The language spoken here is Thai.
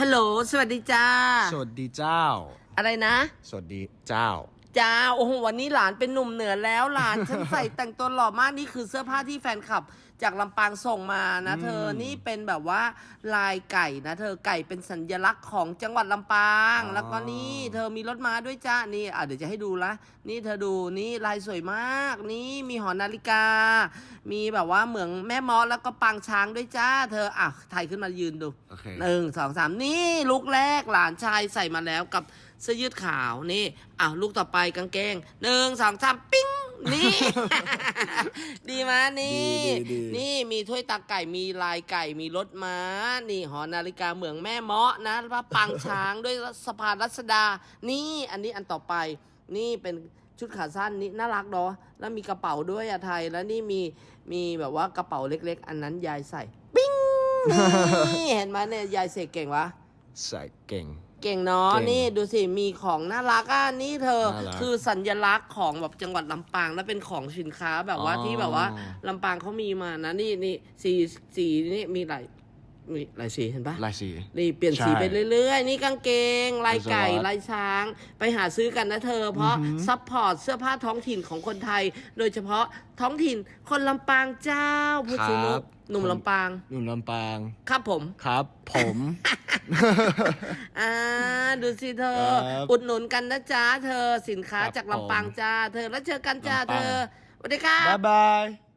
ฮัลโหล สวัสดีจ้า สวัสดีเจ้า อะไรนะ สวัสดีเจ้า จ้าโอ้โหวันนี้หลานเป็นหนุ่มเหนือแล้วหลาน ฉันใส่แต่งตัวหล่อมากนี่คือเสื้อผ้าที่แฟนคลับ จากลำปางส่งมานะ เธอนี่เป็นแบบว่าลายไก่นะ เธอไก่เป็นสัญลักษณ์ของจังหวัดลำปาง อ๋อ แล้วก็นี่เธอมีรถม้าด้วยจ้านี่อะเดี๋ยวจะให้ดูละนี่เธอดูนี่ลายสวยมาก นี่มีหอนาฬิกา มีแบบว่าเหมืองแม่มอสแล้วก็ปางช้างด้วยจ้า เธออะถ่ายขึ้นมายืนดู โอเค หนึ่งสองสามนี่ลุกแรกหลานชายใส่มาแล้วกับ เสื้อยืดขาวนี่อะลูกต่อไปกางเกงหนึ่งสองสามปิ้งนี่ ดีไหมนี่ ดีดีดีนี่มีถ้วยตาไก่มีลายไก่มีรถม้า นี่หอนาฬิกาเหมืองแม่เมาะนะแล้วก็ปังช้างด้วยสะพานรัศดา นี่อันนี้อันต่อไป นี่เป็นชุดขาสั้นนี่น่ารักเนาะแล้วมีกระเป๋าด้วยอะไทยแล้วนี่มีมีแบบว่ากระเป๋าเล็ก ๆ อันนั้นยายใส่ ปิ้งนี่ เห็นไหมเนี่ยยายเสกเก่งวะ ใส่เก่ง เก่งเนาะเก่งนี่ดูสิมีของน่ารักอะนี่เธอ น่ารักคือสัญลักษณ์ของแบบจังหวัดลำปางแล้วเป็นของสินค้าแบบว่าอ๋อ ที่แบบว่าลำปางเขามีมานะนี่นี่สีสีนี่มีหลาย มีหลายสีเห็นปะลายสี นี่เปลี่ยนสีใช่ไปเรื่อยๆ นี่กางเกง ลายไก่สวัสดิ์ลายช้าง ไปหาซื้อกันนะเธอ เพราะซัพพอร์ตเสื้อผ้าท้องถิ่นของคนไทย โดยเฉพาะท้องถิ่นคนลำปางเจ้าพูดคสิรันุบหนุ่มลำปาง หนุ่มลำปาง ครับผม ครับ ผม อ่าดูสิเธอ ครับอุดหนุนกันนะจ๊ะเธอสินค้าครับจากลำปางผมจ้า เธอแล้วเจอกันจ้าลำปาง เธอสวัสดีครับ บ๊ายบาย